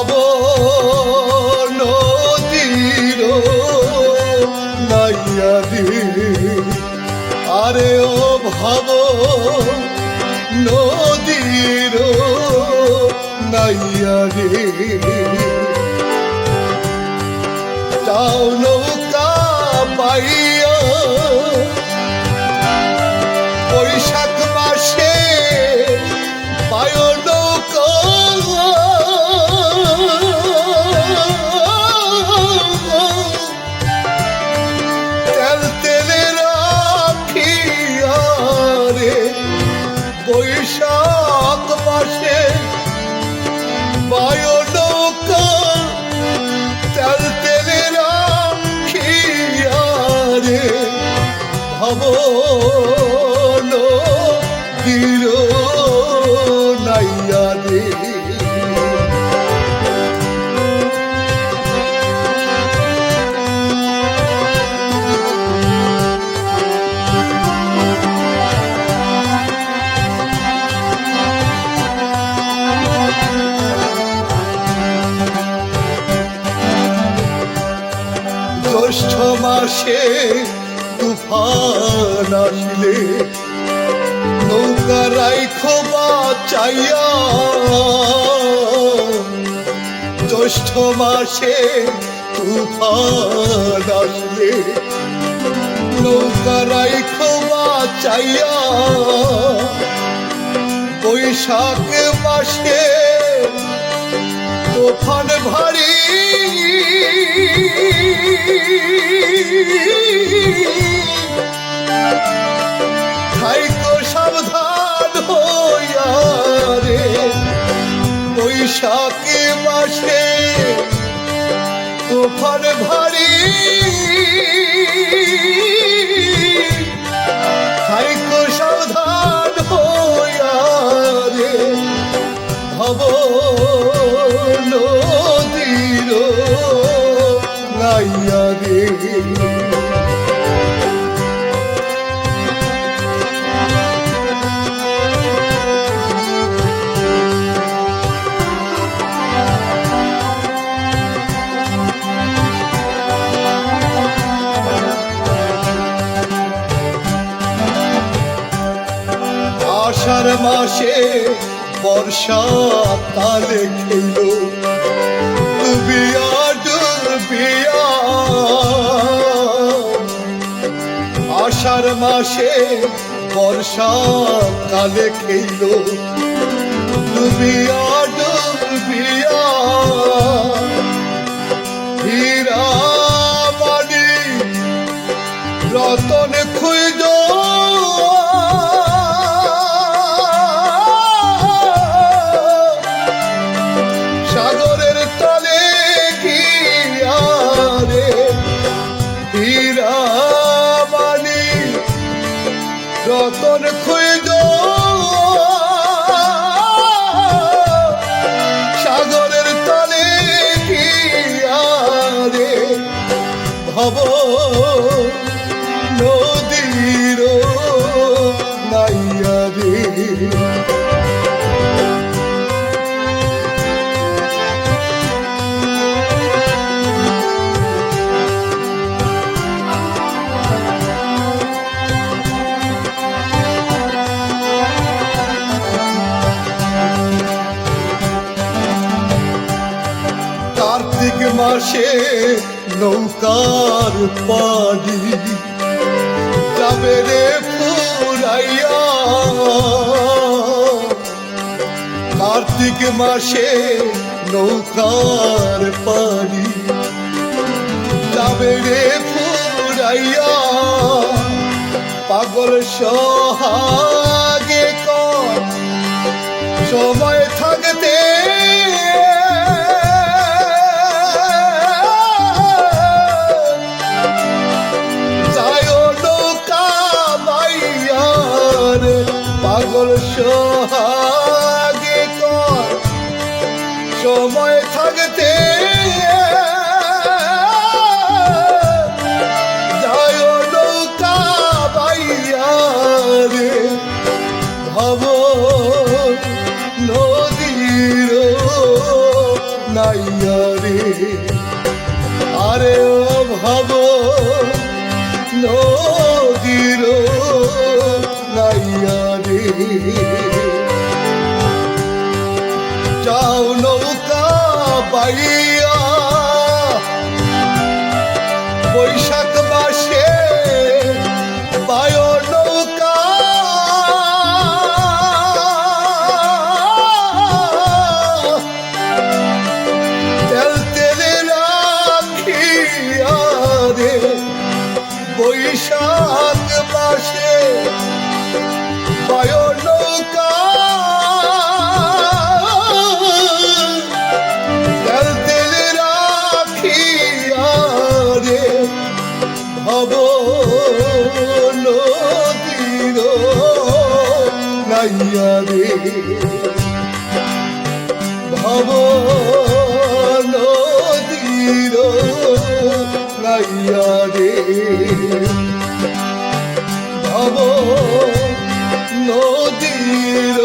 ভব নদীর নাইয়া আরে ও ভব নদীর নাইয়া রে তাও নৌকা পাইয়া বৈশাখ মাসে বায়ু নৌকা তেল তেলে রাখিয়ারে রে। ভবন নাইয়া রে। মাসে তুফান আসলে, নৌকা রাইখো চাইয়া, জ্যৈষ্ঠ মাসে তুফান আসলে, নৌকা রাইখো চাইয়া, বৈশাখ মাসে তুফান ভারী থাইকো সাবধান হইয়া রে বৈশাখী আষাঢ় মাসে বর্ষা কালে খেল। ডুবিয়া ডুবিয়া। আষাঢ় মাসে বর্ষা কালে খেল। ডুবিয়া ভব নদীর নাইয়া রে। কার্তিক মাসে নৌকার পানি যাবে রে কার্তিক মাসে নৌকার পানি যাবে রে ফুরাইয়া। পাগল সহাগে কর। সময় ভব নদীর নাইয়া রে। আরে ও ভাব নদীর নাইয়া রে। যাও নৌকা বাইয়া বৈশাখ মাসে পায় নৌকা। তেল রাখিয়া রে ভব নদীর নাইয়া রে ভব নদীর নাইয়া ভব নদীর